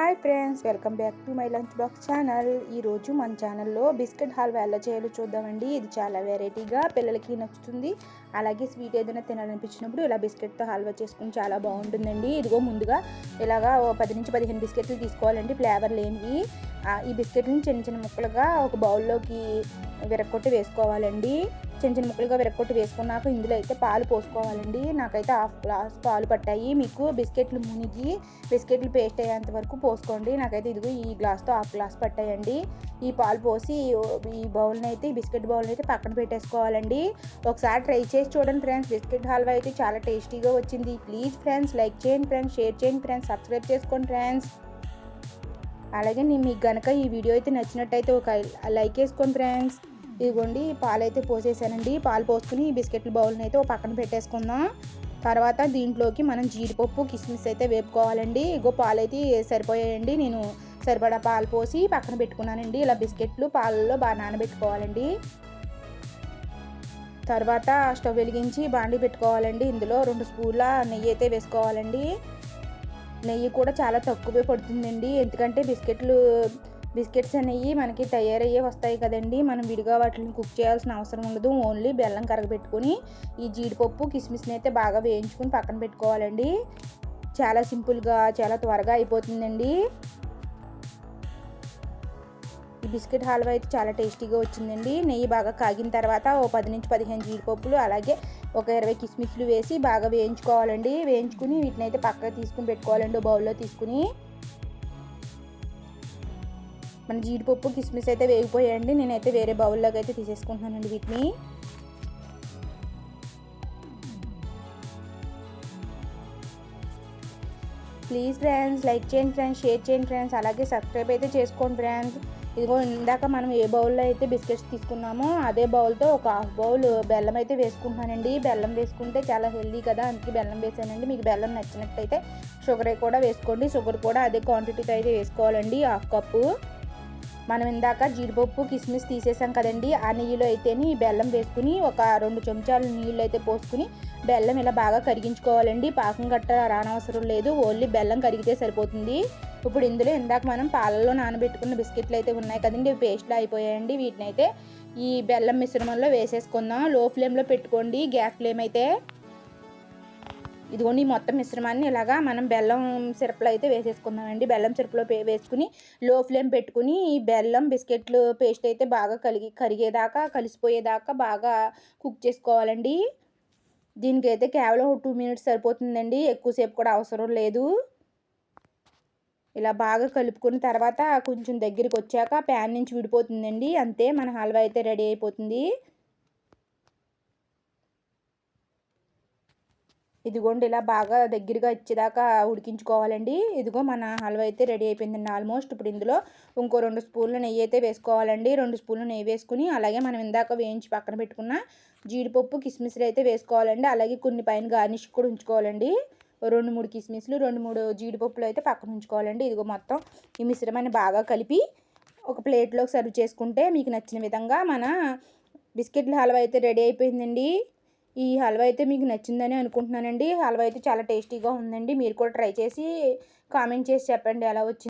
Hi friends welcome back to my lunch box channel. ఈరోజు మన ఛానల్లో బిస్కెట్ హల్వా ఎలా చేయాలో చూద్దామండి. ఇది చాలా వెరైటీగా పిల్లలకి నచ్చుతుంది. అలాగే స్వీట్ ఏదైనా తినాలనిపించినప్పుడు ఇలా బిస్కెట్తో హల్వా చేసుకుని చాలా బాగుంటుందండి. ఇదిగో ముందుగా ఇలాగా పది నుంచి పదిహేను బిస్కెట్లు తీసుకోవాలండి ఫ్లేవర్ లేనివి. ఈ బిస్కెట్ని చిన్న చిన్న ముక్కలుగా ఒక బౌల్లోకి విరక్కొట్టి వేసుకోవాలండి. చిన్న చిన్న ముక్కలుగా విరక్కొట్టి వేసుకున్నాక ఇందులో అయితే పాలు పోసుకోవాలండి. నాకైతే హాఫ్ గ్లాస్ పాలు పట్టాయి. మీకు బిస్కెట్లు మునిగి బిస్కెట్లు పేస్ట్ అయ్యేంత వరకు పోసుకోండి. నాకైతే ఇదిగో ఈ గ్లాస్తో హాఫ్ గ్లాస్ పట్టాయండి. ఈ పాలు పోసి ఈ బౌల్ని అయితే ఈ బిస్కెట్ బౌల్ని అయితే పక్కన పెట్టేసుకోవాలండి. ఒకసారి ట్రై చేసి చూడండి ఫ్రెండ్స్. బిస్కెట్ హల్వా అయితే చాలా టేస్టీగా వచ్చింది. ప్లీజ్ ఫ్రెండ్స్ లైక్ చేయండి ఫ్రెండ్స్ షేర్ చేయండి ఫ్రెండ్స్ సబ్స్క్రైబ్ చేసుకోండి ఫ్రెండ్స్. అలాగే నేను మీకు కనుక ఈ వీడియో అయితే నచ్చినట్టయితే ఒక లైక్ వేసుకోండి ఫ్రెండ్స్. ఇదిగోండి పాలైతే పోసేసానండి. పాలు పోసుకుని ఈ బిస్కెట్ల బౌల్ని అయితే ఒక పక్కన పెట్టేసుకుందాం. తర్వాత దీంట్లోకి మనం జీడిపప్పు కిస్మిస్ అయితే వేపుకోవాలండి. ఇగో పాలైతే సరిపోయాయండి. నేను సరిపడా పాలు పోసి పక్కన పెట్టుకున్నానండి. ఇలా బిస్కెట్లు పాలలో బాగా నానబెట్టుకోవాలండి. తర్వాత స్టవ్ వెలిగించి బాండి పెట్టుకోవాలండి. ఇందులో రెండు స్పూన్ల నెయ్యి అయితే వేసుకోవాలండి. నెయ్యి కూడా చాలా తక్కువే పడుతుందండి. ఎందుకంటే బిస్కెట్లు బిస్కెట్స్ అనేవి మనకి తయారయ్యే వస్తాయి కదండి. మనం విడిగా వాటిని కుక్ చేయాల్సిన అవసరం ఉండదు. ఓన్లీ బెల్లం కరగబెట్టుకొని ఈ జీడిపప్పు కిస్మిస్ని అయితే బాగా వేయించుకుని పక్కన పెట్టుకోవాలండి. చాలా సింపుల్గా చాలా త్వరగా అయిపోతుందండి. ఈ బిస్కెట్ హల్వా అయితే చాలా టేస్టీగా వచ్చిందండి. నెయ్యి బాగా కాగిన తర్వాత ఓ పది నుంచి పదిహేను జీడిపప్పులు అలాగే ఒక ఇరవై కిస్మిస్లు వేసి బాగా వేయించుకోవాలండి. వేయించుకుని వీటిని అయితే పక్కకు తీసుకుని పెట్టుకోవాలండి. బౌల్లో తీసుకుని మన జీడిపప్పు కిస్మిస్ అయితే వేగిపోయాయండి. నేనైతే వేరే బౌల్లోకి అయితే తీసేసుకుంటున్నానండి వీటిని. ప్లీజ్ ఫ్రెండ్స్ లైక్ చేయండి ఫ్రెండ్స్ షేర్ చేయండి ఫ్రెండ్స్ అలాగే సబ్స్క్రైబ్ అయితే చేసుకోండి ఫ్రెండ్స్. ఇదిగో ఇందాక మనం ఏ బౌల్లో అయితే బిస్కెట్స్ తీసుకున్నామో అదే బౌల్తో ఒక హాఫ్ బౌల్ బెల్లం అయితే వేసుకుంటున్నానండి. బెల్లం వేసుకుంటే చాలా హెల్దీ కదా అందుకే బెల్లం వేసానండి. మీకు బెల్లం నచ్చినట్టయితే షుగర్ కూడా వేసుకోండి. షుగర్ కూడా అదే క్వాంటిటీతో అయితే వేసుకోవాలండి హాఫ్ కప్పు. మనం ఇందాక జీడిపప్పు కిస్మిస్ తీసేసాం కదండి. ఆ నెయ్యిలో అయితేని ఈ బెల్లం వేసుకుని ఒక రెండు చెంచాలు నీళ్ళు అయితే పోసుకుని బెల్లం ఇలా బాగా కరిగించుకోవాలండి. పాకం గట్ట రానవసరం లేదు. ఓన్లీ బెల్లం కరిగితే సరిపోతుంది. ఇప్పుడు ఇందులో ఇందాక మనం పాలలో నానబెట్టుకున్న బిస్కెట్లు అయితే ఉన్నాయి కదండి. పేస్ట్లు అయిపోయాయండి. వీటిని అయితే ఈ బెల్లం మిశ్రమంలో వేసేసుకుందాం. లో ఫ్లేమ్లో పెట్టుకోండి. గ్యాస్ ఫ్లేమ్ అయితే ఇదిగోండి ఈ మొత్తం మిశ్రమాన్ని ఇలాగా మనం బెల్లం సిరప్లో అయితే వేసేసుకుందామండి. బెల్లం సిరప్లో వేసుకుని లో ఫ్లేమ్ పెట్టుకుని ఈ బెల్లం బిస్కెట్లు పేస్ట్ అయితే బాగా కలిగి కరిగేదాకా కలిసిపోయేదాకా బాగా కుక్ చేసుకోవాలండి. దీనికైతే కేవలం టూ మినిట్స్ సరిపోతుందండి. ఎక్కువసేపు కూడా అవసరం లేదు. ఇలా బాగా కలుపుకున్న తర్వాత కొంచెం దగ్గరికి వచ్చాక ప్యాన్ నుంచి విడిపోతుందండి. అంతే మన హల్వా అయితే రెడీ అయిపోతుంది. ఇదిగోండి ఇలా బాగా దగ్గరగా ఇచ్చేదాకా ఉడికించుకోవాలండి. ఇదిగో మన హల్వా అయితే రెడీ అయిపోయిందండి ఆల్మోస్ట్. ఇప్పుడు ఇందులో ఇంకో రెండు స్పూన్లు నెయ్యి అయితే వేసుకోవాలండి. రెండు స్పూన్లు నెయ్యి వేసుకుని అలాగే మనం ఇందాక వేయించి పక్కన పెట్టుకున్న జీడిపప్పు కిస్మిస్లు అయితే వేసుకోవాలండి. అలాగే కొన్ని పైన గార్నిష్ కూడా ఉంచుకోవాలండి. రెండు మూడు కిస్మిస్లు రెండు మూడు జీడిపప్పులు అయితే పక్కన ఉంచుకోవాలండి. ఇదిగో మొత్తం ఈ మిశ్రమాన్ని బాగా కలిపి ఒక ప్లేట్లోకి సర్వ్ చేసుకుంటే మీకు నచ్చిన విధంగా మన బిస్కెట్ల హల్వా అయితే రెడీ అయిపోయిందండి. ఈ హల్వా అయితే మీకు నచ్చిందని అనుకుంటున్నానండి. హల్వా అయితే చాలా టేస్టీగా ఉందండి. మీరు కూడా ట్రై చేసి కామెంట్ చేసి చెప్పండి ఎలా వచ్చింది.